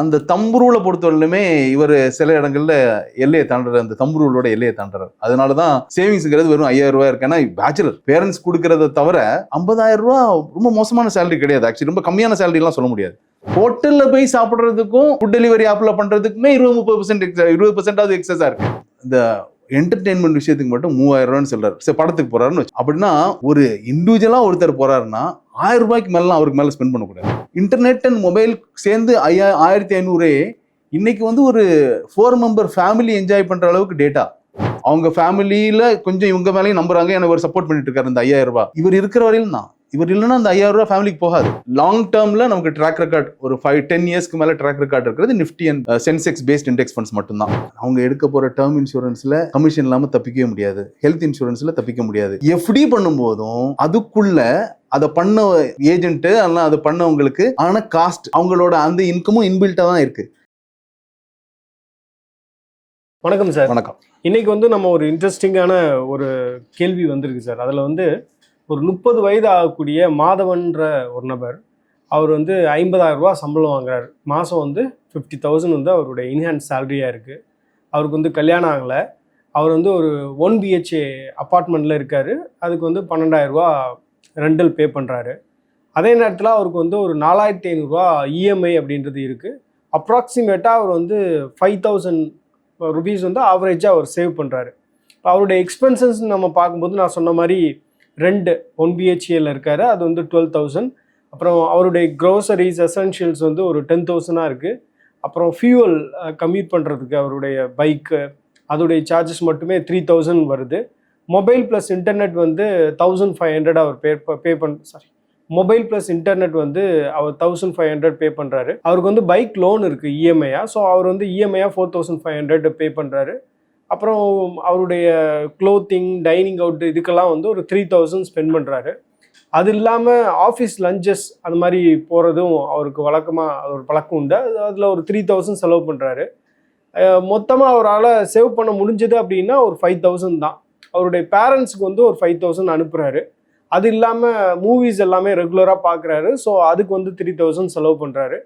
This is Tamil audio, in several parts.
அந்த தம்புருளை பொறுத்தவரையிலுமே இவர் சில இடங்கள்ல எல்லையை தாண்டுற அந்த தம்புருளோட எல்லையை தாண்டுறாரு. அதனால தான் சேவிங்ஸ்ங்கிறது வெறும் ஐயாயிரம் ரூபாய் இருக்கு. ஏன்னா பேச்சுலர் பேரண்ட்ஸ் கொடுக்கறத தவிர ஐம்பதாயிரம் ரூபா ரொம்ப மோசமான சேலரி கிடையாது. ஆக்சுவலி ரொம்ப கம்மியான salary எல்லாம் சொல்ல முடியாது. ஹோட்டல்ல போய் சாப்பிட்றதுக்கும் ஃபுட் டெலிவரி ஆப்ல பண்றதுக்குமே இருபது முப்பது பர்சன்ட் இருபது பர்சன்டாவது எக்ஸஸா இருக்கு. இந்த என்டர்டெயின்மெண்ட் விஷயத்துக்கு மட்டும் மூவாயிரம் ரூபான்னு சொல்றாரு. சரி படத்துக்கு போறாருன்னு வச்சு. அப்படின்னா ஒரு இண்டிவிஜுவலா ஒருத்தர் போறாருன்னா ஆயிரம் ரூபாய்க்கு மேலாம் அவருக்கு மேலே ஸ்பெண்ட் பண்ணக்கூடாது. இன்டர்நெட் அண்ட் மொபைல் சேர்ந்து ஐயா ஆயிரத்தி ஐநூறு இன்னைக்கு வந்து ஒரு ஃபோர் மெம்பர் ஃபேமிலி என்ஜாய் பண்ணுற அளவுக்கு டேட்டா அவங்க ஃபேமிலியில கொஞ்சம் இவங்க மேலேயும் நம்புறாங்க எனக்கு ஒரு சப்போர்ட் பண்ணிட்டு இருக்காரு இந்த ஐயாயிரம் ரூபாய். இவர் இருக்கிற வரையிலும் தான். இவர் இல்லைன்னா அந்த ஐயாயிரம் ரூபாய் ஃபேமிலிக்கு போகாது. லாங் டேர்ம்ல நமக்கு ட்ராக் ரெக்கார்ட் ஒரு ஃபைவ் டென் இயர்ஸ்க்கு மேல ட்ராக் ரெக்கார்ட் இருக்கிறது Nifty and Sensex based index funds மட்டும்தான். அவங்க எடுக்க போற டேர்ம் இன்சூரன்ஸ்ல கமிஷன் இல்லாம தப்பிக்கவே முடியாது. ஹெல்த் இன்சூரன்ஸ்ல தப்பிக்க முடியாது. எஃப்டி பண்ணும்போதும் அதுக்குள்ள அதை பண்ண ஏஜென்ட் அல்ல அதை பண்ணவங்களுக்கு ஆன காஸ்ட் அவங்களோட அந்த இன்கமும் இன்பில்ட்டா தான் இருக்கு. வணக்கம் சார். வணக்கம். இன்னைக்கு வந்து நம்ம ஒரு இன்ட்ரெஸ்டிங்கான ஒரு கேள்வி வந்திருக்கு சார். அதில் வந்து ஒரு முப்பது வயது ஆகக்கூடிய மாதவன்ற ஒரு நபர் அவர் வந்து ஐம்பதாயிரம் ரூபாய் சம்பளம் வாங்குறாரு. மாதம் வந்து ஃபிஃப்டி தௌசண்ட் வந்து அவருடைய இன்ஹேண்ட் சேலரியாக இருக்குது அவருக்கு வந்து கல்யாணம் ஆகலை. அவர் வந்து ஒரு ஒன் பிஹெச்ஏ அப்பார்ட்மெண்ட்டில் இருக்கார். அதுக்கு வந்து பன்னெண்டாயிரம் ரூபா ரெண்டல் பே பண்ணுறாரு அதே நேரத்தில் அவருக்கு வந்து ஒரு நாலாயிரத்தி ஐநூறுரூவா இஎம்ஐ அப்படின்றது இருக்குது அப்ராக்சிமேட்டாக அவர் வந்து ஃபைவ் தௌசண்ட் ருபீஸ் வந்து ஆவரேஜாக அவர் சேவ் பண்ணுறாரு இப்போ அவருடைய எக்ஸ்பென்சஸ் நம்ம பார்க்கும்போது நான் சொன்ன மாதிரி ரெண்டு ஒன் பிஹெச்ஏல இருக்கார் அது வந்து டுவெல் தௌசண்ட் அப்புறம் அவருடைய க்ரோசரிஸ் எசென்ஷியல்ஸ் வந்து ஒரு டென் தௌசண்டாக இருக்குது அப்புறம் ஃபியூவல் கம்யூட் பண்ணுறதுக்கு அவருடைய பைக்கு அதோடைய சார்ஜஸ் மட்டுமே த்ரீ தௌசண்ட் வருது. மொபைல் ப்ளஸ் இன்டர்நெட் வந்து தௌசண்ட் ஃபைவ் ஹண்ட்ரட் அவர் பே பே பண் சாரி மொபைல் ப்ளஸ் இன்டர்நெட் வந்து அவர் தௌசண்ட் ஃபைவ் ஹண்ட்ரட் பே பண்ணுறாரு அவருக்கு வந்து பைக் லோன் இருக்குது இஎம்ஐயா ஸோ அவர் வந்து இஎம்ஐயா four thousand five hundred pay பண்ணுறாரு அப்புறம் அவருடைய க்ளோத்திங் டைனிங் அவுட் இதுக்கெல்லாம் வந்து ஒரு த்ரீ தௌசண்ட் ஸ்பெண்ட் பண்ணுறாரு அது இல்லாமல் ஆஃபீஸ் லஞ்சஸ் அந்த மாதிரி போகிறதும் அவருக்கு வழக்கமாக ஒரு பழக்கம் உண்டு. அதில் ஒரு த்ரீ தௌசண்ட் செலவு பண்ணுறாரு மொத்தமாக அவரால் சேவ் பண்ண முடிஞ்சது அப்படின்னா ஒரு ஃபைவ் தௌசண்ட் தான். அவருடைய பேரண்ட்ஸுக்கு வந்து ஒரு ஃபைவ் தௌசண்ட் அனுப்புகிறாரு அது இல்லாமல் மூவிஸ் எல்லாமே ரெகுலராக பார்க்குறாரு ஸோ அதுக்கு வந்து த்ரீ தௌசண்ட் செலவு பண்ணுறாரு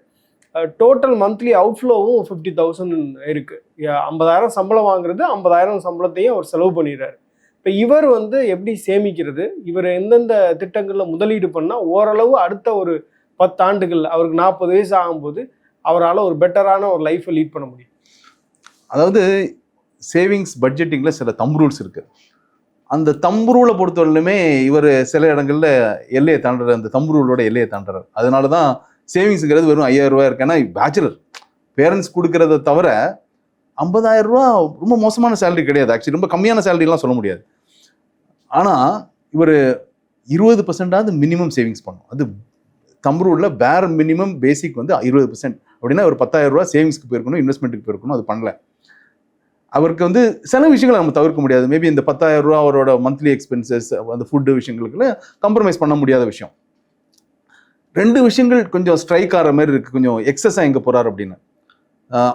டோட்டல் மந்த்லி அவுட்ஃப்ளோவும் ஃபிஃப்டி தௌசண்ட் இருக்குது ஐம்பதாயிரம் சம்பளம் வாங்குறது ஐம்பதாயிரம் சம்பளத்தையும் அவர் செலவு பண்ணிடுறாரு. இப்போ இவர் வந்து எப்படி சேமிக்கிறது? இவர் எந்தெந்த திட்டங்களில் முதலீடு பண்ணால் ஓரளவு அடுத்த ஒரு பத்தாண்டுகள் அவருக்கு நாற்பது வயசு ஆகும்போது அவரால் ஒரு பெட்டரான ஒரு லைஃப்பை லீட் பண்ண முடியும். அதாவது சேவிங்ஸ் பட்ஜெட்டிங்கில் சில தம் ரூல்ஸ் இருக்குது அந்த தம்பு பொறுத்தவரையிலுமே இவர் சில இடங்களில் எல்லையை தாண்டுற அந்த தம்புரூலோட எல்லையை தாண்டுறார். அதனால தான் சேவிங்ஸுங்கிறது வெறும் ஐயாயிரம் ரூபாய் இருக்கேன்னா பேச்சுலர் பேரண்ட்ஸ் கொடுக்கறத தவிர ஐம்பதாயிரம் ரூபா ரொம்ப மோசமான சேலரி கிடையாது. ஆக்சுவலி ரொம்ப கம்மியான சேலரிலாம் சொல்ல முடியாது. ஆனால் இவர் இருபது பர்சன்டாவது மினிமம் சேவிங்ஸ் பண்ணும். அது தம்புரூலில் பேர் மினிமம் பேசிக் வந்து இருபது பர்சன்ட் அப்படின்னா ஒரு பத்தாயிரம் ரூபா சேவிங்ஸ்க்கு போயிருக்கணும் இன்வெஸ்ட்மெண்ட்டுக்கு போயிருக்கணும் அது பண்ணல. அவருக்கு வந்து சில விஷயங்களை நம்ம தவிர்க்க முடியாது. மேபி இந்த பத்தாயிரம் ரூபா அவரோட மந்த்லி எக்ஸ்பென்சஸ் அந்த ஃபுட்டு விஷயங்களுக்குள்ள கம்ப்ரமைஸ் பண்ண முடியாத விஷயம். ரெண்டு விஷயங்கள் கொஞ்சம் ஸ்ட்ரைக் ஆகிற மாதிரி இருக்குது கொஞ்சம் எக்ஸஸாக எங்கே போகிறார் அப்படின்னு.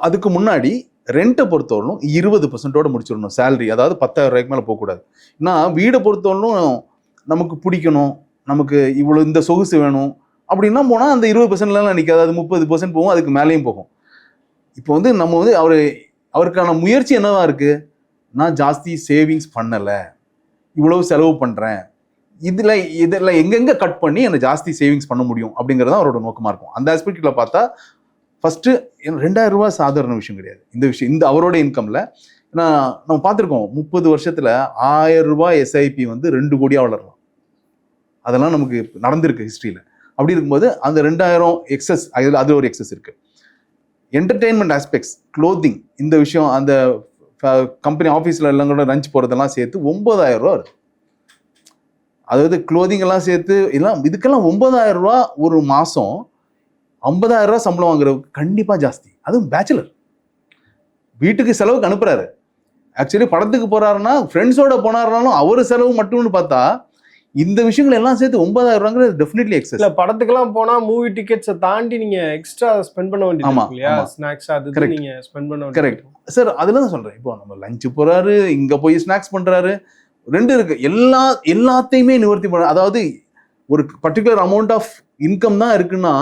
அதுக்கு முன்னாடி ரெண்ட்டை பொறுத்தவரைக்கும் இருபது பர்சன்ட்டோட முடிச்சிடணும் சேலரி அதாவது பத்தாயிரம் ரூபாய்க்கு மேலே போகக்கூடாது. நான் வீடை பொறுத்தவரைக்கும் நமக்கு பிடிக்கணும். நமக்கு இவ்வளோ இந்த சொகுசு வேணும். அப்படின்னா போனால் அந்த இருபது பர்சன்ட்லாம் நிற்காது அது முப்பது பர்சன்ட் போகும். அதுக்கு மேலேயும் போகும். இப்போ வந்து நம்ம வந்து அவர் அவருக்கான முயற்சி என்னவா இருக்கு? நான் ஜாஸ்தி சேவிங்ஸ் பண்ணலை. இவ்வளவு செலவு பண்ணுறேன் இதில் இதில் எங்கெங்கே கட் பண்ணி என்னை ஜாஸ்தி சேவிங்ஸ் பண்ண முடியும் அப்படிங்கிறது தான் அவரோட நோக்கமாக இருக்கும். அந்த ஆஸ்பெக்டில் பார்த்தா ஃபஸ்ட்டு ரெண்டாயிரம் ரூபாய் சாதாரண விஷயம் கிடையாது. இந்த விஷயம் இந்த அவரோட இன்கமில் நான் நம்ம பார்த்துருக்கோம் முப்பது வருஷத்தில் ஆயிரம் ரூபாய் எஸ்ஐபி வந்து ரெண்டு கோடியாக வளரலாம். அதெல்லாம் நமக்கு நடந்திருக்கு ஹிஸ்ட்ரியில் அப்படி இருக்கும்போது அந்த ரெண்டாயிரம் எக்ஸஸ் அதில் அது ஒரு எக்ஸஸ் இருக்குது என்டர்டெயின்மெண்ட் ஆஸ்பெக்ட்ஸ் க்ளோத்திங் இந்த விஷயம் அந்த கம்பெனி ஆஃபீஸில் எல்லாம் கூட லஞ்ச் போகிறதெல்லாம் சேர்த்து ஒம்பதாயிரம் ரூபா வருது. அதாவது க்ளோதிங் எல்லாம் சேர்த்து எல்லாம் இதுக்கெல்லாம் ஒம்பதாயிரம் ரூபா ஒரு மாதம் ஐம்பதாயிரம் ரூபா சம்பளம் வாங்குறதுக்கு கண்டிப்பாக ஜாஸ்தி. அதுவும் பேச்சுலர் வீட்டுக்கு செலவுக்கு அனுப்புகிறாரு ஆக்சுவலி படத்துக்கு போகிறாருன்னா ஃப்ரெண்ட்ஸோட போனாருனாலும் அவர் செலவு மட்டும்னு பார்த்தா இந்த விஷயங்கள் எல்லாம் சேர்த்து ஒன்பதாயிரம் ரூபாங்கிறது டெஃபினெட்லி எக்ஸஸ் இல்ல படத்துக்கெல்லாம் போனா மூவி டிக்கெட்ஸை தாண்டி நீங்க எக்ஸ்ட்ரா ஸ்பெண்ட் பண்ண வேண்டியது ஆமா, இருக்கு இல்லையா. ஸ்நாக்ஸ் அது இது Correct. நீங்க ஸ்பெண்ட் பண்ண. வேண்டியது சார் அதில் தான் சொல்கிறேன் இப்போ நம்ம லஞ்சு போகிறாரு இங்கே போய் ஸ்நாக்ஸ் பண்ணுறாரு ரெண்டு இருக்கு. எல்லா எல்லாத்தையுமே நிவர்த்தி பண்ண அதாவது ஒரு பர்டிகுலர் அமௌண்ட் ஆஃப் இன்கம் தான் இருக்குன்னா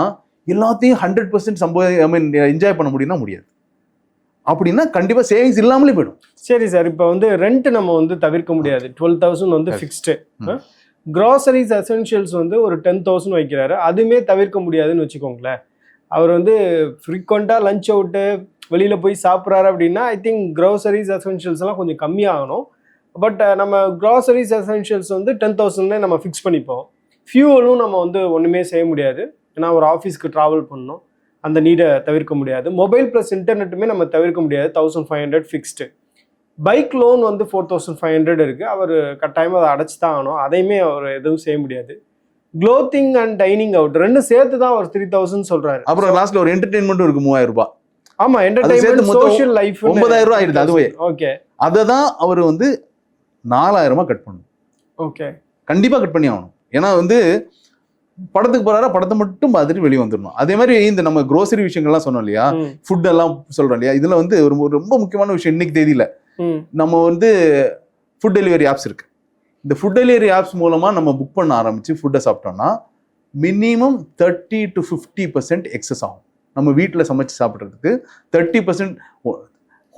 எல்லாத்தையும் ஹண்ட்ரட் பர்சன்ட் சம்பவ ஐ மீன் என்ஜாய் பண்ண முடியும்னா முடியாது. அப்படின்னா கண்டிப்பா சேவிங்ஸ் இல்லாமலே போயிடும். சரி சார் இப்போ வந்து ரெண்ட் நம்ம வந்து தவிர்க்க முடியாது. டுவெல் தௌசண்ட் வந்து. ஃபிக்ஸ்டு. க்ராசரிஸ் எசென்ஷியல்ஸ் வந்து ஒரு டென் தௌசண்ட் வைக்கிறாரு. அதுவுமே தவிர்க்க முடியாதுன்னு வச்சுக்கோங்களேன். அவர் வந்து ஃப்ரீக்வெண்ட்டாக லஞ்ச் அவுட்டு வெளியில் போய் சாப்பிட்றாரு அப்படின்னா ஐ திங்க் க்ராசரிஸ் எசென்ஷியல்ஸ் எல்லாம் கொஞ்சம் கம்மியாகணும். பட் நம்ம க்ராசரிஸ் எசென்ஷியல்ஸ் வந்து டென் தௌசண்ட்லேயே நம்ம ஃபிக்ஸ் பண்ணிப்போம். ஃபியூவலும் நம்ம வந்து ஒன்றுமே செய்ய முடியாது. ஏன்னா ஒரு ஆஃபீஸ்க்கு ட்ராவல் பண்ணோம் அந்த நீடை தவிர்க்க முடியாது. மொபைல் ப்ளஸ் இன்டர்நெட்டுமே நம்ம தவிர்க்க முடியாது. Thousand five hundred fixed bike loan வந்து ஃபோர் தௌசண்ட் ஃபைவ் ஹண்ட்ரட் இருக்குது அவர் கட்டாயமாக அதை அடைச்சி தான் ஆகணும். அதையுமே அவர் எதுவும் செய்ய முடியாது. க்ளோத்திங் அண்ட் டைனிங் அவுட் ரெண்டும் சேர்த்து தான் அவர் த்ரீ தௌசண்ட் சொல்றாரு. அப்புறம் லாஸ்ட்ல ஒரு என்டர்டைன்மெண்ட்டும் இருக்கு மூவாயிரம் ரூபாய். ஆமா என்டர்டைன்மெண்ட் சோஷியல் லைஃப் ஒன்பதாயிரம் ரூபாய் ஆயிடுது அதுவே. ஓகே அதை தான் அவர் வந்து நாலாயிரமா கட் பண்ணணும். ஓகே கண்டிப்பா கட் பண்ணி ஆகணும். ஏன்னா வந்து படத்துக்கு போறாரா படத்தை மட்டும் பார்த்துட்டு வெளியே வந்துடணும் அதே மாதிரி இந்த நம்ம grocery விஷயங்கள்லாம் சொன்னோம் இல்லையா? ஃபுட் எல்லாம் சொல்றோம் இல்லையா? இதுல வந்து ஒரு ரொம்ப முக்கியமான விஷயம் இன்னைக்கு தேதியில. நம்ம வந்து ஃபுட் டெலிவரி ஆப்ஸ் இருக்கு. இந்த ஃபுட் டெலிவரி ஆப்ஸ் மூலமா நம்ம புக் பண்ண ஆரம்பிச்சு ஃபுட்டை சாப்பிட்டோம்னா minimum thirty to fifty percent excess ஆகும். நம்ம வீட்டில் சமைச்சு சாப்பிட்றதுக்கு தேர்ட்டி பர்சன்ட்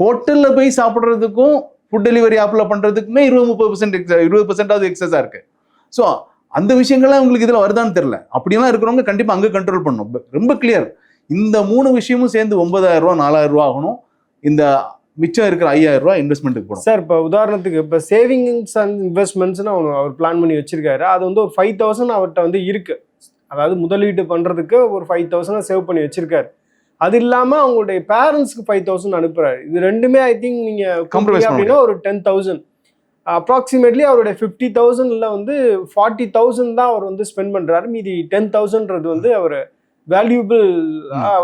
ஹோட்டலில் போய் சாப்பிட்றதுக்கும் ஃபுட் டெலிவரி ஆப்பில் பண்ணுறதுக்குமே இருபது முப்பது பர்சன்ட் இருபது பர்சன்டாவது எக்ஸஸாக இருக்குது ஸோ அந்த விஷயங்கள்லாம் உங்களுக்கு இதில் வருதான்னு தெரில அப்படியெல்லாம் இருக்கிறவங்க கண்டிப்பாக அங்கே கண்ட்ரோல் பண்ணணும். ரொம்ப கிளியர் இந்த மூணு விஷயமும் சேர்ந்து ஒன்பதாயிரம் ரூபா நாலாயிரம் ரூபா ஆகணும். இந்த மிச்சம் இருக்கிற ஐயாயிரம் ரூபா இன்வெஸ்ட்மெண்ட்டுக்கு போகணும். சார் இப்போ உதாரணத்துக்கு இப்போ சேவிங்ஸ் அண்ட் இன்வெஸ்ட்மெண்ட்ஸ்னு அவர் அவர் பிளான் பண்ணி வச்சிருக்காரு. அது வந்து ஒரு ஃபைவ் தௌசண்ட் அவர்கிட்ட வந்து இருக்கு. அதாவது முதலீடு பண்றதுக்கு ஒரு ஃபைவ் தௌசண்ட் சேவ் பண்ணி வச்சிருக்காரு. அது இல்லாம அவங்களுடைய பேரண்ட்ஸ்க்கு ஃபைவ் தௌசண்ட் அனுப்புறாரு. இது ரெண்டுமே ஐ திங்க் நீங்க Compromise கூட்டுறீங்க பண்ண அப்படின்னா ஒரு டென் தௌசண்ட் அப்ராக்சிமேட்லி அவருடைய ஃபிஃப்டி தௌசண்ட்ல வந்து ஃபார்ட்டி தௌசண்ட் தான் அவர் வந்து ஸ்பெண்ட் பண்றாரு. மீதி டென் தௌசண்ட்றது வந்து அவர் வேல்யூபிள்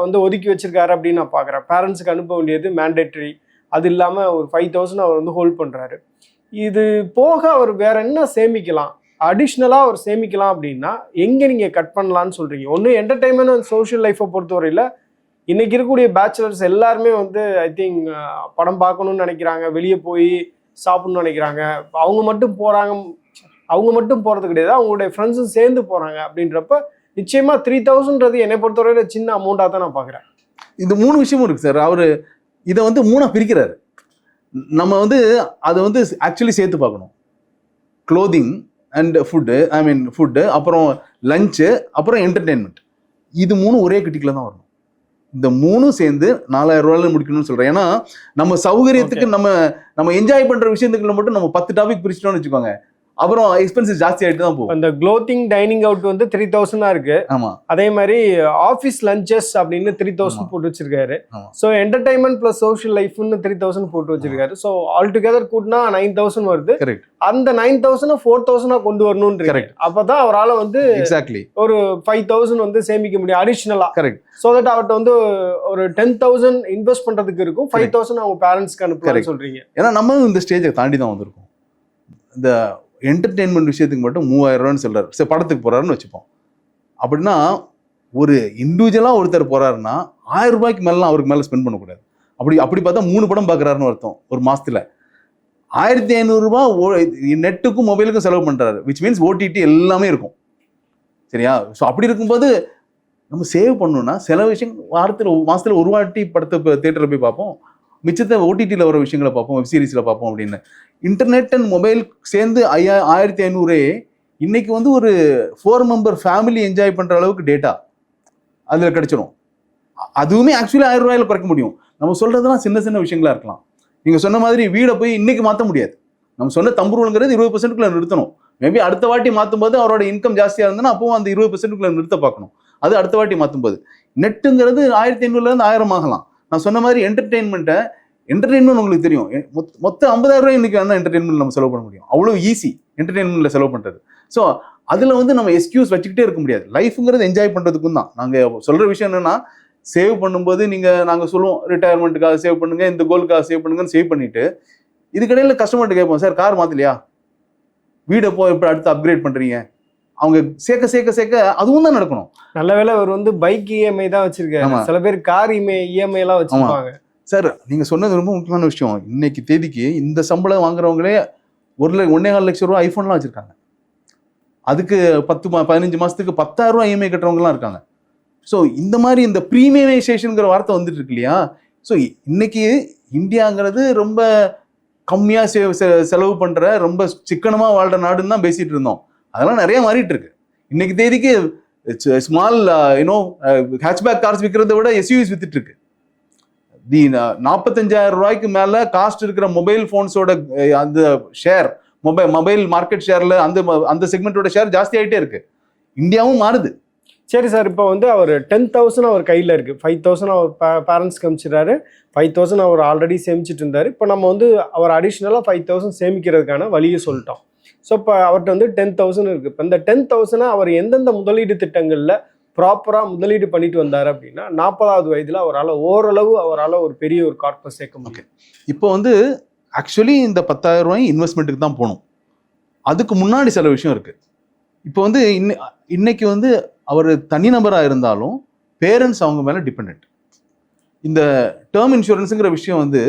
வந்து ஒதுக்கி வச்சிருக்காரு அப்படின்னு நான் பார்க்குறேன் பேரண்ட்ஸுக்கு அனுப்ப வேண்டியது மேண்டேட்ரி அது இல்லாமல் ஒரு ஃபைவ் தௌசண்ட் அவர் வந்து ஹோல்ட் பண்ணுறாரு இது போக அவர் வேற என்ன சேமிக்கலாம்? அடிஷ்னலாக அவர் சேமிக்கலாம் அப்படின்னா எங்கே நீங்கள் கட் பண்ணலான்னு சொல்கிறீங்க ஒன்று என்டர்டைன்மெண்ட் அண்ட் சோஷியல் லைஃப்பை பொறுத்தவரையில் இன்றைக்கி இருக்கக்கூடிய பேச்சுலர்ஸ் எல்லாருமே வந்து ஐ திங்க் படம் பார்க்கணும்னு நினைக்கிறாங்க வெளியே போய் சாப்பிடணும்னு நினைக்கிறாங்க. அவங்க மட்டும் போகிறாங்க அவங்க மட்டும் போகிறது கிடையாது. அவங்களுடைய ஃப்ரெண்ட்ஸும் சேர்ந்து போகிறாங்க அப்படின்றப்ப நிச்சயமாக த்ரீ தௌசண்ட்றது என்னை பொறுத்தவரையில சின்ன அமௌண்ட்டாக தான் நான் பார்க்குறேன். இந்த மூணு விஷயமும் இருக்குது சார். அவர் இதை வந்து மூணா பிரிக்கிறாரு. நம்ம வந்து அதை வந்து ஆக்சுவலி சேர்த்து பார்க்கணும். Clothing and food I mean food அப்புறம் லஞ்சு அப்புறம் என்டர்டெயின்மெண்ட் இது மூணு ஒரே கிட்டிக்கில் தான் வரணும். இந்த மூணும் சேர்ந்து நாலாயிரம் ரூபாயில முடிக்கணும்னு சொல்றேன். ஏன்னா நம்ம சௌகரியத்துக்கு நம்ம நம்ம என்ஜாய் பண்ற விஷயத்துக்குள்ள மட்டும் நம்ம பத்து டாபிக் பிரிச்சிட்டோம்னு வச்சுக்கோங்க. அப்புறம் எக்ஸ்பென்சஸ் ஜாஸ்தி ஆயிட்டு தான் போகும். அந்த க்ளோத்திங் டைனிங் அவுட் வந்து த்ரீ தௌசண்டா இருக்கு. ஆமா. அதே மாதிரி ஆஃபீஸ் லஞ்சஸ் அப்படின்னு த்ரீ தௌசண்ட் போட்டு வச்சிருக்காரு. ஸோ என்டர்டைன்மெண்ட் ப்ளஸ் சோஷியல் லைஃப்னு த்ரீ தௌசண்ட் போட்டு வச்சிருக்காரு. ஸோ ஆல் டுகெதர் கூட்டினா நைன் தௌசண்ட் வருது. கரெக்ட் அந்த நைன் தௌசண்ட் ஃபோர் தௌசண்டா கொண்டு வரணும்னு Correct. அப்பதான் அவரால் வந்து எக்ஸாக்ட்லி ஒரு ஃபைவ் தௌசண்ட் வந்து சேமிக்க முடியும் அடிஷ்னலா கரெக்ட் ஸோ தட் அவர்கிட்ட வந்து ஒரு டென் தௌசண்ட் இன்வெஸ்ட் பண்றதுக்கு இருக்கும். ஃபைவ் தௌசண்ட் அவங்க பேரண்ட்ஸ்க்கு. அனுப்பலாம்னு சொல்றீங்க. ஏன்னா நம்ம இந்த ஸ்டேஜை தாண்டி தான் வந்திருக்கோம். இந்த என்டர்டெயின்மெண்ட் விஷயத்துக்கு மட்டும் மூவாயிரம் ரூபான்னு சொல்கிறார் சரி படத்துக்கு போகிறாருன்னு வச்சுப்போம். அப்படின்னா ஒரு இண்டிவிஜுவலாக ஒருத்தர் போகிறாருன்னா ஆயிரம் ரூபாய்க்கு மேலாம் அவருக்கு மேலே ஸ்பெண்ட் பண்ணக்கூடாது. அப்படி அப்படி பார்த்தா மூணு படம் பார்க்குறாருன்னு அர்த்தம் ஒரு மாதத்தில் ஆயிரத்தி ஐநூறுரூபா நெட்டுக்கும் மொபைலுக்கும் செலவு பண்ணுறாரு விச் மீன்ஸ் ஓடிடி எல்லாமே இருக்கும். சரியா? ஸோ அப்படி இருக்கும்போது நம்ம சேவ் பண்ணணும்னா சில விஷயம் வாரத்தில் மாதத்தில் ஒரு வாட்டி படத்தை தேட்டரில் போய் பார்ப்போம். மிச்சத்தை ஓடிடியில் வர விஷயங்களை பார்ப்போம் வெப் சீரிஸில் பார்ப்போம் அப்படின்னு. இன்டர்நெட் அண்ட் மொபைல் சேர்ந்து ஐயா ஆயிரத்தி ஐநூறு இன்னைக்கு வந்து ஒரு ஃபோர் மெம்பர் ஃபேமிலி என்ஜாய் பண்ணுற அளவுக்கு டேட்டா அதில் கிடச்சிடும் அதுவுமே ஆக்சுவலி ஆயிரம் ரூபாயில் குறைக்க முடியும். நம்ம சொல்கிறதுலாம் சின்ன சின்ன விஷயங்களா இருக்கலாம். நீங்கள் சொன்ன மாதிரி வீடை போய் இன்னைக்கு மாற்ற முடியாது. நம்ம சொன்ன தம்புருங்கிறது இருபது பர்சன்ட்குள்ள நிறுத்தணும். மேபி அடுத்த வாட்டி மாற்றும் போது அவரோட இன்கம் ஜாஸ்தியாக இருந்ததுன்னா அப்பவும் அந்த இருபது பர்சன்ட்குள்ளே நிறுத்த பார்க்கணும். அது அடுத்த வாட்டி மாற்றும் போது நெட்டுங்கிறது ஆயிரத்தி ஐநூறுலேருந்து ஆயிரம் ஆகலாம். நான் சொன்ன மாதிரி என்டர்டெயின்மெண்ட்டை என்டர்டெயின்மெண்ட் உங்களுக்கு தெரியும். மொத்த- ஐம்பதாயிரம் ரூபாய் இன்னைக்கு வேணா என்டர்டெயின்மெண்ட் நம்ம செலவு பண்ண முடியும். அவ்வளோ ஈஸி என்டர்டெயின்மெண்ட்டில் செலவு பண்ணுறது ஸோ அதில் வந்து நம்ம எக்ஸ்கியூஸ் வச்சுக்கிட்டே இருக்க முடியாது. லைஃப்ங்கிறது என்ஜாய் பண்ணுறதுக்கும் தான். நாங்கள் சொல்கிற விஷயம் என்னன்னா சேவ் பண்ணும்போது நீங்கள் நாங்கள் சொல்லுவோம் ரிட்டையர்மெண்ட்டுக்காக சேவ் பண்ணுங்கள் இந்த கோலுக்காக சேவ் பண்ணுங்கன்னு சேவ் பண்ணிவிட்டு இதுக்கடையில் கஸ்டமர்கிட்ட கேட்போம் சார் கார் மாற்றலையா வீடை போ இப்போ அடுத்து அப்கிரேட் பண்ணுறீங்க அவங்க சேர்க்க சேர்க்க சேர்க்க அதுவும் தான் நடக்கணும். நல்ல வேளை அவர் வந்து பைக் இஎம்ஐ தான் வச்சிருக்காரு. சில பேர் கார் இஎம்ஐ இஎம்ஐ எல்லாம் வச்சிருப்பாங்க. சார் நீங்கள் சொன்னது ரொம்ப முக்கியமான விஷயம். இன்னைக்கு தேதிக்கு இந்த சம்பளம் வாங்குறவங்களே ஒரு லட்ச ஒன்னே கால் லட்சம் ரூபா ஐஃபோன்லாம் வச்சுருக்காங்க. அதுக்கு பத்து பதினஞ்சு மாதத்துக்கு பத்தாயிரம் ரூபா இஎம்ஐ கட்டுறவங்கலாம் இருக்காங்க. ஸோ இந்த மாதிரி இந்த ப்ரீமியமைசேஷனுங்கிற வார்த்தை வந்துட்டு இருக்கு இல்லையா? ஸோ இன்னைக்கு இந்தியாங்கிறது ரொம்ப கம்மியாக செலவு பண்ணுற ரொம்ப சிக்கனமாக வாழ்கிற நாடுன்னு தான் பேசிட்டு இருந்தோம். அதெல்லாம் நிறைய மாறிட்டு இருக்கு. இன்னைக்கு தேதிக்கு small you know hatchback cars விற்கிறத விட எஸ்யூவிஸ் வித்துட்டு இருக்கு. தி நாற்பத்தஞ்சாயிரம் ரூபாய்க்கு மேல காஸ்ட் இருக்கிற மொபைல் ஃபோன்ஸோட அந்த ஷேர் மொபைல் மொபைல் மார்க்கெட் ஷேர்ல அந்த ம- அந்த செக்மெண்ட்டோட ஷேர் ஜாஸ்தி ஆகிட்டே இருக்கு. இந்தியாவும் மாறுது. சரி சார் இப்போ வந்து அவர் டென் தௌசண்ட் அவர் கையில் இருக்குது ஃபைவ் தௌசண்ட் அவர் பேரண்ட்ஸ்க்கு அனுப்பிச்சிட்டாரு ஃபைவ் தௌசண்ட் அவர் ஆல்ரெடி சேமிச்சிட்டு இருந்தார். இப்போ நம்ம வந்து அவர் அடிஷ்னலாக ஃபைவ் தௌசண்ட் சேமிக்கிறதுக்கான வழியை சொல்லிட்டோம். ஸோ இப்போ அவர்கிட்ட வந்து டென் தௌசண்ட் இருக்குது இப்போ இந்த டென் தௌசண்டை அவர் எந்தெந்த முதலீடு திட்டங்களில் ப்ராப்பராக முதலீடு பண்ணிட்டு வந்தார் அப்படின்னா நாற்பதாவது வயதில் அவரால் ஓரளவு அவரால் ஒரு பெரிய ஒரு கார்பஸ் சேர்க்க முடியும். இப்போ வந்து ஆக்சுவலி இந்த பத்தாயிரம் ரூபாய் இன்வெஸ்ட்மெண்ட்டுக்கு தான் போகணும். அதுக்கு முன்னாடி சில விஷயம் இருக்கு. இப்போ வந்து இன்னை இன்னைக்கு வந்து அவர் தனிநபராக இருந்தாலும் பேரண்ட்ஸ் அவங்க மேலே டிபெண்ட் இந்த டேர்ம் இன்சூரன்ஸுங்கிற விஷயம் வந்து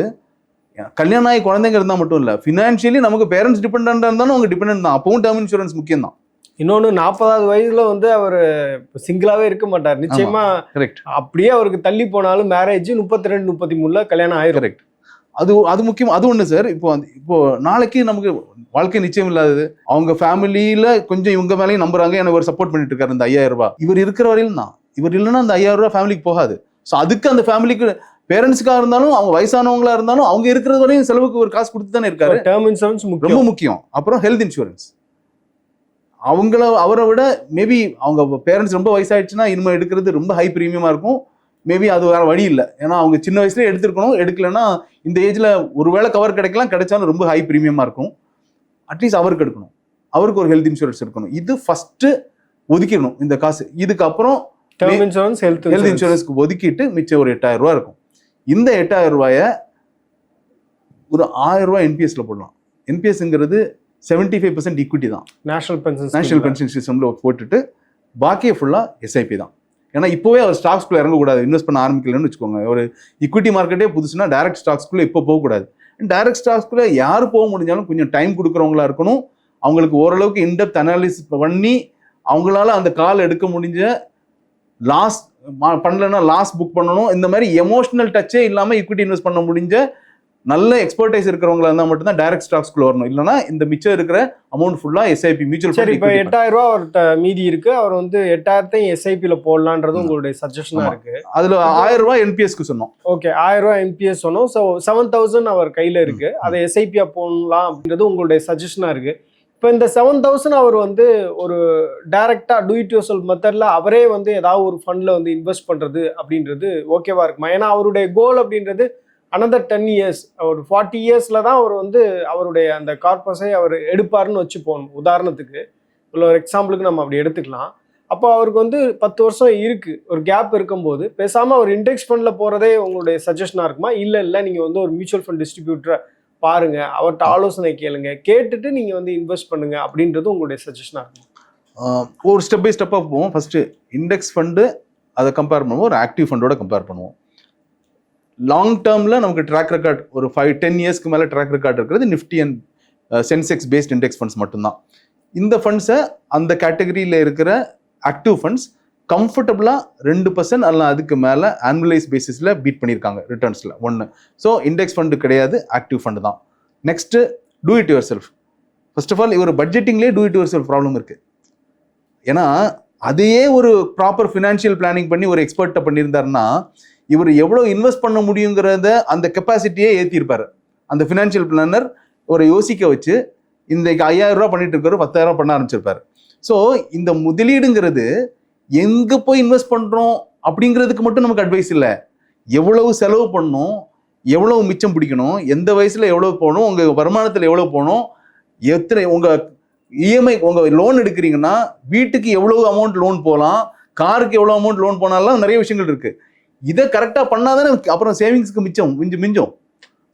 கல்யாணம் ஆகி குழந்தைங்க இருந்தால் மட்டும் இல்லை ஃபினான்ஷியலி நமக்கு பேரண்ட்ஸ் டிபெண்டாக இருந்தாலும் அவங்க டிபெண்ட் தான். அப்பவும் டேர்ம் இன்சூரன்ஸ் முக்கியம் தான் இன்னொன்று நாற்பதாவது வயதுல வந்து அவர் சிங்கிளாகவே இருக்க மாட்டார். நிச்சயமா கரெக்ட் அப்படியே அவருக்கு தள்ளி போனாலும் மேரேஜ் முப்பத்தி ரெண்டு முப்பத்தி மூணுல கல்யாணம் ஆயிரும். கரெக்ட் அது அது முக்கியம் அது ஒன்று சார் இப்போ இப்போ நாளைக்கு நமக்கு வாழ்க்கை நிச்சயம் இல்லாதது. அவங்க ஃபேமிலியில கொஞ்சம் இவங்க மேலேயும் நம்புறாங்க. எனக்கு ஒரு சப்போர்ட் பண்ணிட்டு இருக்காரு இந்த ஐயாயிரம் ரூபாய். இவர் இருக்கிற வரையிலும் தான். இவர் இல்லைன்னா அந்த ஐயாயிரம் ரூபாய் ஃபேமிலிக்கு போகாது. ஸோ அதுக்கு அந்த ஃபேமிலிக்கு பேரண்ட்ஸுக்காக இருந்தாலும் அவங்க வயசானவங்களா இருந்தாலும் அவங்க இருக்கிறது வரையும் செலவுக்கு ஒரு காசு கொடுத்து தானே இருக்காரு டேர்ம் இன்சூரன்ஸ் ரொம்ப முக்கியம். அப்புறம் ஹெல்த் இன்சூரன்ஸ் அவங்கள அவரை விட மேபி அவங்க பேரண்ட்ஸ் ரொம்ப வயசாயிடுச்சுன்னா இனிமேல் எடுக்கிறது ரொம்ப ஹை ப்ரீமியமாக இருக்கும். மேபி அது வேற வழி இல்லை. ஏன்னா அவங்க சின்ன வயசுல எடுத்திருக்கணும். எடுக்கலைன்னா இந்த ஏஜ்ல ஒருவேளை கவர் கிடைக்கலாம். கிடைச்சாலும் ரொம்ப ஹை ப்ரீமியமாக இருக்கும். அட்லீஸ்ட் அவருக்கு எடுக்கணும். அவருக்கு ஒரு ஹெல்த் இன்சூரன்ஸ் இருக்கணும். இது ஃபர்ஸ்ட் ஒதுக்கிடணும் இந்த காசு. இதுக்கப்புறம் டேர்ம் இன்சூரன்ஸ் ஹெல்த் இன்சூரன்ஸ்க்கு ஒதுக்கிட்டு மிச்சம் ஒரு எட்டாயிரம் ரூபாய் இருக்கும். இந்த எட்டாயிரம் ரூபாய ஒரு ஆயிரம் ரூபாய் என்பிஎஸ்ல போடலாம். என்பிஎஸ்ங்கிறது செவன்டி ஃபைவ் பர்சன்ட் ஈக்விட்டி தான். நேஷனல் பென்ஷன் நேஷனல் பென்ஷன் சிஸ்டம்ல போட்டுட்டு பாக்கியை ஃபுல்லாக எஸ்ஐபி தான். ஏன்னா இப்போவே அவர் ஸ்டாக்ஸ்குள்ள இறங்கக்கூடாது. இன்வெஸ்ட் பண்ண ஆரம்பிக்கலன்னு வச்சுக்கோங்க. ஒரு ஈக்விட்டி மார்க்கெட்டே புதுசுனா டைரக்ட் ஸ்டாக்ஸ்குள்ள இப்போ போகக்கூடாது. டைரக்ட் ஸ்டாக்ஸ்குள்ள யார் போக முடிஞ்சாலும் கொஞ்சம் டைம் கொடுக்குறவங்களா இருக்கணும். அவங்களுக்கு ஓரளவுக்கு இன்டெப்த் அனாலிசிஸ் பண்ணி அவங்களால அந்த கால் எடுக்க முடிஞ்ச லாஸ் பண்ணலன்னா லாஸ் புக் பண்ணணும். இந்த மாதிரி எமோஷனல் டச்சே இல்லாமல் ஈக்விட்டி இன்வெஸ்ட் பண்ண முடிஞ்ச நல்ல எக்ஸ்பர்டைஸ் இருக்கிறவங்களா இருந்தால் மட்டும்தான் டைரக்ட் ஸ்டாக்ஸ்குள்ள வரணும். இல்லைன்னா இந்த மிச்சம் இருக்கிற அமௌண்ட் ஃபுல்லாக எஸ்ஐபி மியூச்சுவல் சரி இப்போ எட்டாயிரம் ரூபா அவர்கிட்ட மீதி இருக்கு. அவர் வந்து எட்டாயிரத்தையும் எஸ்ஐபியில் போடலான்றது உங்களுடைய சஜஷனா ஆமா. இருக்கு. அதுல ஆயிரம் ரூபாய் என்பிஎஸ்க்கு சொன்னோம். ஓகே ஆயிரம் ரூபாய் எம்பிஎஸ் சொன்னோம். ஸோ செவன் தௌசண்ட் அவர் கையில இருக்கு. அதை எஸ்ஐபியா போடலாம் அப்படின்றது உங்களுடைய சஜஷனா இருக்கு. இப்போ இந்த செவன் தௌசண்ட் அவர் வந்து ஒரு டைரக்டா டூ இட் யூர் செல்ஃப் மெத்தடில் அவரே வந்து ஏதாவது ஒரு ஃபண்டில் வந்து இன்வெஸ்ட் பண்ணுறது அப்படின்றது ஓகேவா இருக்குமா? ஏன்னா அவருடைய கோல் அப்படின்றது அனதர் டென் இயர்ஸ் ஒரு ஃபார்ட்டி இயர்ஸில் தான் அவர் வந்து அவருடைய அந்த கார்பஸை அவர் எடுப்பாருன்னு வச்சு போகணும் உதாரணத்துக்கு. உள்ள ஒரு எக்ஸாம்பிளுக்கு நம்ம அப்படி எடுத்துக்கலாம். அப்போ அவருக்கு வந்து பத்து வருஷம் இருக்குது ஒரு கேப் இருக்கும்போது. பேசாமல் அவர் இண்டெக்ஸ் ஃபண்டில் போகிறதே உங்களுடைய சஜஷனாக இருக்குமா? இல்லை இல்லை நீங்கள் வந்து ஒரு மியூச்சுவல் ஃபண்ட் டிஸ்ட்ரிபியூட்டரை பாருங்க அவர்கிட்ட ஆலோசனை கேளுங்க கேட்டுட்டு நீங்க வந்து இன்வெஸ்ட் பண்ணுங்க அப்படின்றது உங்களுடைய சஜஷனா இருக்கும். ஒரு ஸ்டெப் பை ஸ்டெப்பாக போவோம். ஃபர்ஸ்ட் இண்டெக்ஸ் ஃபண்டு அதை கம்பேர் பண்ணுவோம். ஒரு ஆக்டிவ் ஃபண்டோட கம்பேர் பண்ணுவோம். லாங் டேர்மில் நமக்கு ட்ராக் ரெக்கார்ட் ஒரு ஃபைவ் டென் இயர்ஸ்க்கு மேலே ட்ராக் ரெக்கார்ட் இருக்கிறது Nifty and Sensex based index funds மட்டும்தான். இந்த ஃபண்ட்ஸை அந்த கேட்டகரியில் இருக்கிற ஆக்டிவ் ஃபண்ட்ஸ் கம்ஃபர்டபுளாக ரெண்டு பர்சன்ட் அல்ல அதுக்கு மேலே ஆனுவலைஸ் பேசிஸில் பீட் பண்ணியிருக்காங்க ரிட்டர்ன்ஸில் ஒன்று ஸோ இண்டெக்ஸ் ஃபண்டு கிடையாது ஆக்டிவ் ஃபண்டு தான். Next do it yourself first of all இவர் பட்ஜெட்டிங்லேயே do it yourself problem இருக்குது ஏன்னா அதையே ஒரு ப்ராப்பர் ஃபினான்ஷியல் பிளானிங் பண்ணி ஒரு எக்ஸ்பர்ட்டை பண்ணியிருந்தாருன்னா இவர் எவ்வளோ இன்வெஸ்ட் பண்ண முடியுங்கிறத அந்த கெப்பாசிட்டியே ஏற்றிருப்பார் அந்த ஃபினான்ஷியல் பிளானர் ஒரு யோசிக்க வச்சு இன்றைக்கு ஐயாயிரம் ரூபா பண்ணிட்டு இருக்காரு பத்தாயிரம் ரூபா பண்ண ஆரம்பிச்சிருப்பார். ஸோ இந்த முதலீடுங்கிறது எங்கே போய் இன்வெஸ்ட் பண்ணுறோம் அப்படிங்கிறதுக்கு மட்டும் நமக்கு அட்வைஸ் இல்லை. எவ்வளவு செலவு பண்ணணும் எவ்வளவு மிச்சம் பிடிக்கணும் எந்த வயசில் எவ்வளோ போகணும் உங்கள் வருமானத்தில் எவ்வளோ போகணும் எத்தனை உங்கள் இஎம்ஐ உங்கள் லோன் எடுக்கிறீங்கன்னா வீட்டுக்கு எவ்வளோ அமௌண்ட் லோன் போகலாம் காருக்கு எவ்வளோ அமௌண்ட் லோன் போனாலும் நிறைய விஷயங்கள் இருக்குது இதை கரெக்டாக பண்ணாதானே அப்புறம் சேவிங்ஸ்க்கு மிச்சம் மிஞ்சும் மிஞ்சும்.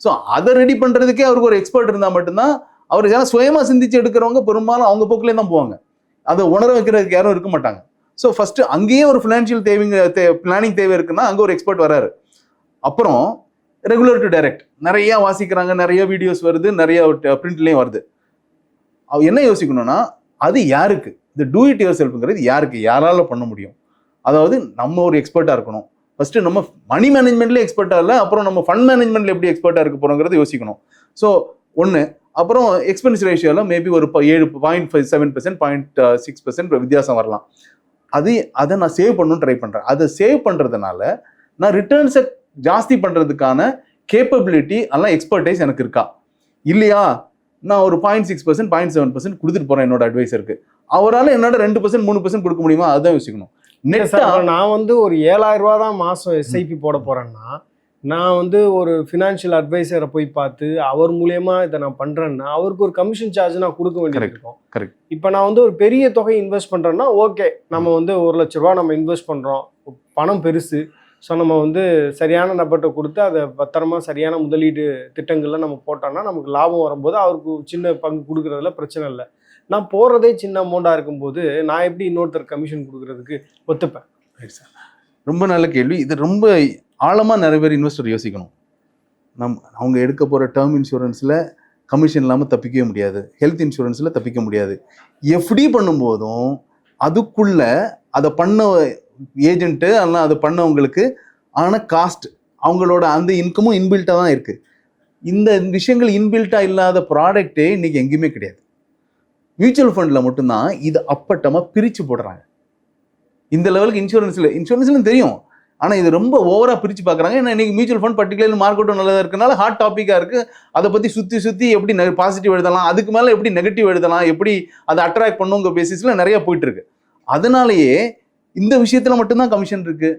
ஸோ அதை ரெடி பண்ணுறதுக்கே அவருக்கு ஒரு எக்ஸ்பர்ட் இருந்தால் மட்டும்தான் அவர் ஏன்னா சுயமாக சிந்திச்சு எடுக்கிறவங்க பெரும்பாலும் அவங்க போக்கிலே தான் போவாங்க. அதை உணர வைக்கிறதுக்கு யாரும் இருக்க மாட்டாங்க. ஸோ ஃபஸ்ட்டு அங்கேயே ஒரு ஃபினான்ஷியல் தேவைங்க தே பிளானிங் தேவை இருக்குன்னா அங்கே ஒரு எக்ஸ்பர்ட் வராரு. அப்புறம் ரெகுலர் டு டைரக்ட் நிறையா வாசிக்கிறாங்க நிறைய வீடியோஸ் வருது நிறைய பிரிண்ட்லேயும் வருது. அவ என்ன யோசிக்கணும்னா அது யாருக்கு? இந்த டூ இட் யுவர் செல்ஃப்ங்கிறது யாருக்கு? யாரால பண்ண முடியும்? அதாவது நம்ம ஒரு எக்ஸ்பர்ட்டாக இருக்கணும். ஃபஸ்ட்டு நம்ம மணி மேனேஜ்மெண்ட்ல எக்ஸ்பர்ட்டாக இல்லை அப்புறம் நம்ம ஃபண்ட் மேனேஜ்மெண்ட்ல எப்படி எக்ஸ்பர்ட்டாக இருக்க போறோங்கிறத யோசிக்கணும். ஸோ ஒன்று அப்புறம் எக்ஸ்பென்ஸ் ரேஷியோவில் மேபி ஒரு ஏழு point five seven percent point six percent வித்தியாசம் வரலாம். அது அதை நான் சேவ் பண்ணணும்னு ட்ரை பண்ணுறேன் அதை சேவ் பண்ணுறதுனால நான் ரிட்டர்ன்ஸை ஜாஸ்தி பண்ணுறதுக்கான கேப்பபிலிட்டி எல்லாம் எக்ஸ்பர்டைஸ் எனக்கு இருக்கா? இல்லையா? நான் ஒரு point six percent point seven percent கொடுத்துட்டு போகிறேன் என்னோட அட்வைசருக்கு அவரால் என்னோட ரெண்டு பர்சன்ட் மூணு பர்சன்ட் கொடுக்க முடியுமா? அதுதான் யோசிக்கணும். அப்ப நான் வந்து ஒரு ஏழாயிரம் ரூபா தான் மாசம் எஸ்ஐபி போட போறேன்னா நான் வந்து ஒரு ஃபினான்ஷியல் அட்வைசரை போய் பார்த்து அவர் மூலியமா இதை நான் பண்றேன்னா அவருக்கு ஒரு கமிஷன் சார்ஜ் நான் கொடுக்க. இருக்கும் Correct. இப்போ நான் வந்து ஒரு பெரிய தொகை இன்வெஸ்ட் பண்றேன்னா ஓகே நம்ம வந்து ஒரு லட்ச ரூபா நம்ம இன்வெஸ்ட் பண்றோம் பணம் பெருசு ஸோ நம்ம வந்து சரியான நபர்கிட்ட கொடுத்து அதை பத்திரமா சரியான முதலீடு திட்டங்கள்ல நம்ம போட்டோம்னா நமக்கு லாபம் வரும்போது அவருக்கு சின்ன பங்கு கொடுக்கறதுல பிரச்சனை இல்லை நான் போறதே சின்ன அமௌண்ட்டாக இருக்கும்போது நான் எப்படி இன்னொருத்தர் கமிஷன் கொடுக்கறதுக்கு ஒத்துப்பேன். ரொம்ப நல்ல கேள்வி இது ரொம்ப ஆழமாக நிறைய பேர் இன்வெஸ்டர் யோசிக்கணும். நம் அவங்க எடுக்க போகிற டேர்ம் இன்சூரன்ஸில் கமிஷன் இல்லாமல் தப்பிக்கவே முடியாது. ஹெல்த் இன்சூரன்ஸில் தப்பிக்க முடியாது. எஃப்டி பண்ணும்போதும் அதுக்குள்ள அதை பண்ண ஏஜென்ட்டு அதெல்லாம் அதை பண்ணவங்களுக்கு ஆன காஸ்ட் அவங்களோட அந்த இன்கமும் இன்பில்ட்டாக தான் இருக்குது இந்த விஷயங்கள் இன்பில்ட்டாக இல்லாத ப்ராடக்ட்டே இன்றைக்கி எங்கேயுமே கிடையாது. மியூச்சுவல் ஃபண்டில் மட்டும்தான் இது அப்பட்டமாக பிரித்து போடுறாங்க. இந்த லெவலுக்கு இன்சூரன்ஸில் இன்சூரன்ஸ்லையும் தெரியும். ஆனால் இது ரொம்ப ஓவராக பிரித்து பார்க்குறாங்க ஏன்னா இன்னைக்கு மியூச்சுவல் ஃபண்ட் பர்டிகுலர் மார்க்கெட்டும் நல்லதாக இருக்கனால ஹாட் டாப்பிக்காக இருக்குது அதை பற்றி சுற்றி சுற்றி எப்படி நெ பாசிட்டிவ் எழுதலாம் அதுக்கு மேலே எப்படி நெகட்டிவ் எழுதலாம் எப்படி அதை அட்ராக்ட் பண்ணுங்கிற பேசிஸில் நிறைய போயிட்டுருக்கு அதனாலேயே இந்த விஷயத்தில் மட்டும்தான் கமிஷன் இருக்குது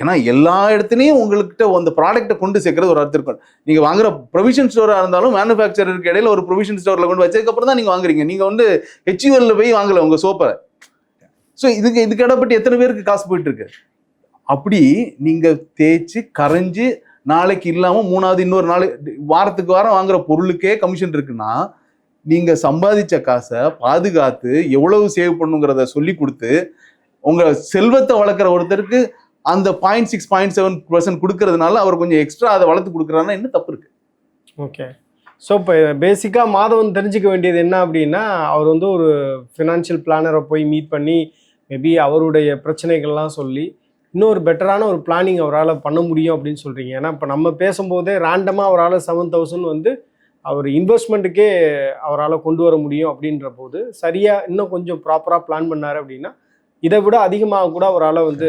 ஏன்னா எல்லா இடத்துலையும் உங்கள்கிட்ட அந்த ப்ராடக்ட்டை கொண்டு சேர்க்கறது ஒரு அர்த்தம் இருக்கும். நீங்கள் வாங்குற ப்ரொவிஷன் ஸ்டோராக இருந்தாலும் மேனுஃபேக்சரருக்கு இடையில ஒரு ப்ரொவிஷன் ஸ்டோரில் கொண்டு வச்சதுக்கப்புறம் தான் நீங்கள் வாங்குறீங்க. நீங்கள் வந்து ஹெச்யூஎல்ல போய் வாங்கலை உங்கள் சோப்பை. ஸோ இதுக்கு இதுக்கு இடப்பட்டு எத்தனை பேருக்கு காசு போயிட்டு இருக்கு? அப்படி நீங்கள் தேய்ச்சி கரைஞ்சி நாளைக்கு இல்லாமல் மூணாவது இன்னொரு நாள் வாரத்துக்கு வாரம் வாங்குற பொருளுக்கே கமிஷன் இருக்குன்னா நீங்கள் சம்பாதிச்ச காசை பாதுகாத்து எவ்வளவு சேவ் பண்ணுங்கிறத சொல்லி கொடுத்து உங்கள் செல்வத்தை வளர்க்குற ஒருத்தருக்கு அந்த point six point seven percent கொடுக்கறதுனால அவர் கொஞ்சம் எக்ஸ்ட்ரா அதை வளர்த்து கொடுக்குறாருன்னா என்ன தப்பு இருக்குது ஓகே ஸோ இப்போ பேசிக்காக மாதவன் தெரிஞ்சுக்க வேண்டியது என்ன அப்படின்னா அவர் வந்து ஒரு ஃபினான்ஷியல் பிளானரை போய் மீட் பண்ணி மேபி அவருடைய பிரச்சனைகள்லாம் சொல்லி இன்னொரு பெட்டரான ஒரு பிளானிங் அவரால் பண்ண முடியும் அப்படின்னு சொல்கிறீங்க ஏன்னா இப்போ நம்ம பேசும்போதே ரேண்டமாக அவரால் செவன் தௌசண்ட் வந்து அவர் இன்வெஸ்ட்மெண்ட்டுக்கே அவரால் கொண்டு வர முடியும் அப்படின்ற போது சரியாக இன்னும் கொஞ்சம் ப்ராப்பராக பிளான் பண்ணார் அப்படின்னா இதை விட அதிகமாக கூட அவரால் வந்து